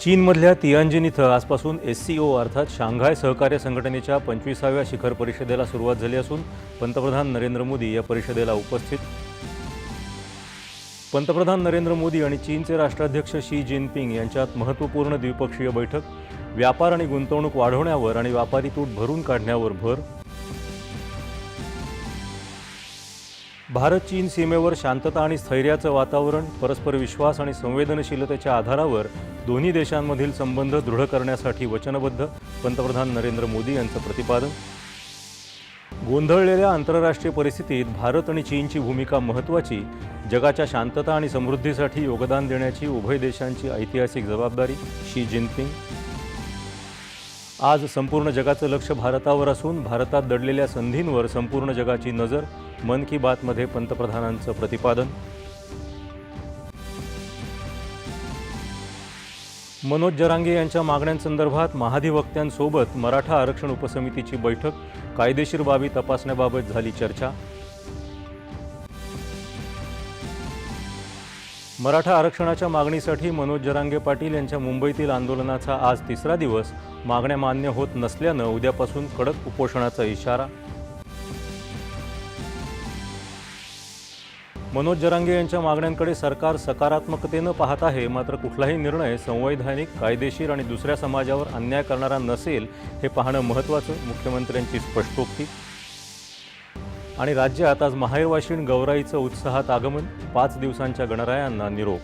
चीनमधल्या तियांजिन इथं आजपासून एस सी ओ अर्थात शांघाय सहकार्य संघटनेच्या पंचवीसाव्या शिखर परिषदेला सुरुवात झाली असून पंतप्रधान नरेंद्र मोदी या परिषदेला उपस्थित. पंतप्रधान नरेंद्र मोदी आणि चीनचे राष्ट्राध्यक्ष शी जिनपिंग यांच्यात महत्त्वपूर्ण द्विपक्षीय बैठक. व्यापार आणि गुंतवणूक वाढवण्यावर आणि व्यापारी तूट भरून काढण्यावर भर. भारत चीन सीमेवर शांतता आणि स्थैर्याचं वातावरण परस्पर विश्वास आणि संवेदनशीलतेच्या आधारावर दोन्ही देशांमधील संबंध दृढ करण्यासाठी वचनबद्ध पंतप्रधान नरेंद्र मोदी यांचं प्रतिपादन. गोंधळलेल्या आंतरराष्ट्रीय परिस्थितीत भारत आणि चीनची भूमिका महत्त्वाची जगाच्या शांतता आणि समृद्धीसाठी योगदान देण्याची उभय देशांची ऐतिहासिक जबाबदारी शी जिनपिंग. आज संपूर्ण जगाचं लक्ष भारतावर असून भारतात दडलेल्या संधींवर संपूर्ण जगाची नजर मन की बातमध्ये पंतप्रधानांचं प्रतिपादन. मनोज जरांगे यांच्या मागण्यांसंदर्भात महाधिवक्त्यांसोबत मराठा आरक्षण उपसमितीची बैठक कायदेशीर बाबी तपासण्याबाबत झाली चर्चा. मराठा आरक्षणाच्या मागणीसाठी मनोज जरांगे पाटील यांच्या मुंबईतील आंदोलनाचा आज तिसरा दिवस मागण्या मान्य होत नसल्यानं उद्यापासून कडक उपोषणाचा इशारा. मनोज जरांगे यांच्या मागण्यांकडे सरकार सकारात्मकतेनं पाहत आहे मात्र कुठलाही निर्णय संवैधानिक कायदेशीर आणि दुसऱ्या समाजावर अन्याय करणारा नसेल हे पाहणं महत्त्वाचं मुख्यमंत्र्यांची स्पष्टोक्ती. आणि राज्यात आज माहेरवाशीण गौराईचं उत्साहात आगमन पाच दिवसांच्या गणरायांना निरोप.